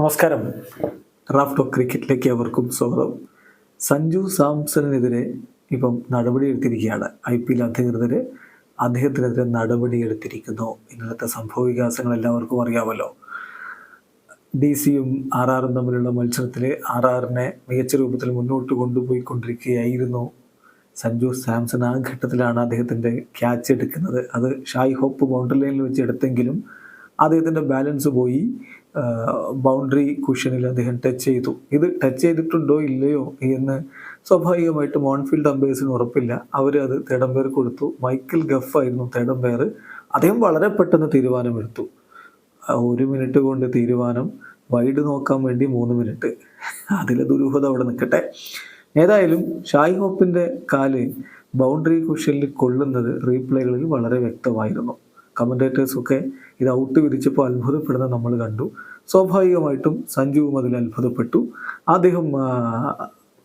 നമസ്കാരം. റാഫ്റ്റോ ക്രിക്കറ്റിലേക്ക് അവർക്കും സ്വാഗതം. സഞ്ജു സാംസണിനെതിരെ ഇപ്പം നടപടിയെടുത്തിരിക്കുകയാണ്. ഐ പി എൽ അധികൃതർ അദ്ദേഹത്തിനെതിരെ നടപടിയെടുത്തിരിക്കുന്നു. ഇന്നലത്തെ സംഭവ വികാസങ്ങൾ എല്ലാവർക്കും അറിയാമല്ലോ. ഡി സിയും ആർ ആറും തമ്മിലുള്ള മത്സരത്തിൽ ആർ ആറിനെ മികച്ച രൂപത്തിൽ മുന്നോട്ട് കൊണ്ടുപോയിക്കൊണ്ടിരിക്കുകയായിരുന്നു സഞ്ജു സാംസൺ. ആ ഘട്ടത്തിലാണ് അദ്ദേഹത്തിന്റെ ക്യാച്ച് എടുക്കുന്നത്. അത് ഷായ് ഹോപ്പ് ബൗണ്ടറി ലൈനിൽ വെച്ച് എടുത്തെങ്കിലും അദ്ദേഹത്തിന്റെ ബാലൻസ് പോയി. ബൗണ്ടറി കുഷനിൽ അദ്ദേഹം ടച്ച് ചെയ്തു. ഇത് ടച്ച് ചെയ്തിട്ടുണ്ടോ ഇല്ലയോ എന്ന് സ്വാഭാവികമായിട്ടും ഓൺഫീൽഡ് അമ്പയേഴ്സിന് ഉറപ്പില്ല. അവർ അത് തേടംപേർ കൊടുത്തു. മൈക്കിൾ ഗഫ് ആയിരുന്നു തേടംപേർ അദ്ദേഹം വളരെ പെട്ടെന്ന് തീരുമാനമെടുത്തു. ഒരു മിനിറ്റ് കൊണ്ട് തീരുമാനം. വൈഡ് നോക്കാൻ വേണ്ടി മൂന്ന് മിനിറ്റ് അതിലെ ദുരൂഹത അവിടെ നിൽക്കട്ടെ. ഏതായാലും ഷായ് ഹോപ്പിന്റെ കാൽ ബൗണ്ടറി കുഷനിൽ കൊള്ളുന്നത് റീപ്ലേകളിൽ വളരെ വ്യക്തമായിരുന്നു. കമന്റേറ്റേഴ്സൊക്കെ ഇത് ഔട്ട് വിരിച്ചപ്പോൾ അത്ഭുതപ്പെടുന്ന നമ്മൾ കണ്ടു. സ്വാഭാവികമായിട്ടും സഞ്ജുവും അതിൽ അത്ഭുതപ്പെട്ടു. അദ്ദേഹം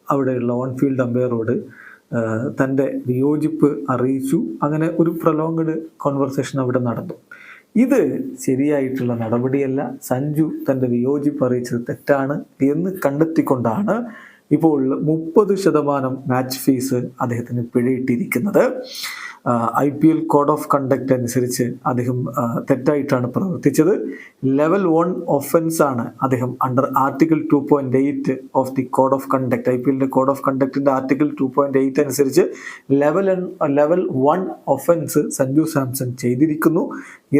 അവിടെയുള്ള ഓൺ ഫീൽഡ് അമ്പയറോട് തന്റെ വിയോജിപ്പ് അറിയിച്ചു. അങ്ങനെ ഒരു പ്രൊലോങ്ഡ് കോൺവെർസേഷൻ അവിടെ നടന്നു. ഇത് ശരിയായിട്ടുള്ള നടപടിയല്ല. സഞ്ജു തന്റെ വിയോജിപ്പ് അറിയിച്ചത് തെറ്റാണ് എന്ന് കണ്ടെത്തിക്കൊണ്ടാണ് ഇപ്പോൾ മുപ്പത് ശതമാനം മാച്ച് ഫീസ് അദ്ദേഹത്തിന് പിഴയിട്ടിരിക്കുന്നത്. I P L code of conduct അനുസരിച്ച് അദ്ദേഹം തെറ്റായിട്ടാണ് പ്രവർത്തിച്ചത്. ലെവൽ വൺ ഒഫൻസ് ആണ് അദ്ദേഹം under article two point eight of the code of conduct I P എല്ലിന്റെ കോഡ് ഓഫ് കണ്ടക്ടിന്റെ ആർട്ടിക്കിൾ ടു പോയിന്റ് എയ്റ്റ് അനുസരിച്ച് level level one offence Sanju Samson ചെയ്തിരിക്കുന്നു.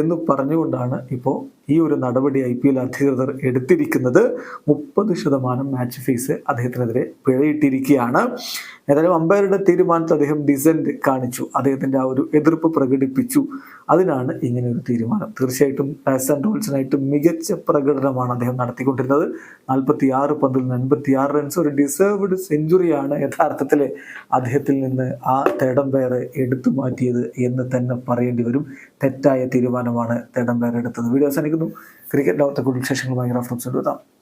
എന്ന് പറഞ്ഞുകൊണ്ടാണ് ഇപ്പോൾ ഈ ഒരു നടപടി ഐ പി എൽ അധികൃതർ എടുത്തിരിക്കുന്നത്. മുപ്പത് ശതമാനം മാച്ച് ഫീസ് അദ്ദേഹത്തിനെതിരെ പിഴയിട്ടിരിക്കുകയാണ്. ഏതായാലും അമ്പയറുടെ തീരുമാനത്തിൽ അദ്ദേഹം ഡിസെന്റ് കാണിച്ചു. അദ്ദേഹത്തിന്റെ ആ ഒരു എതിർപ്പ് പ്രകടിപ്പിച്ചു. അതിനാണ് ഇങ്ങനെ ഒരു തീരുമാനം. തീർച്ചയായിട്ടും പാസ് ആൻഡ് റോയൽസിനായിട്ട് മികച്ച പ്രകടനമാണ് അദ്ദേഹം നടത്തിക്കൊണ്ടിരുന്നത്. നാൽപ്പത്തി ആറ് പന്തിൽ നിന്ന് എൺപത്തി ആറ് റൺസ് ഒരു ഡിസേർവ്ഡ് സെഞ്ചുറിയാണ് യഥാർത്ഥത്തിൽ അദ്ദേഹത്തിൽ നിന്ന് ആ തേടം പേര് എടുത്തു മാറ്റിയത് എന്ന് തന്നെ പറയേണ്ടി വരും. തെറ്റായ തീരുമാനമാണ് തേടം പേര് എടുത്തത്. വീഡിയോ അവസാനിക്കുന്നു. ക്രിക്കറ്റ് ലോകത്തെ കൂടുതൽ വിശേഷങ്ങളുമായി റഫറൻസ് എടുത്താം.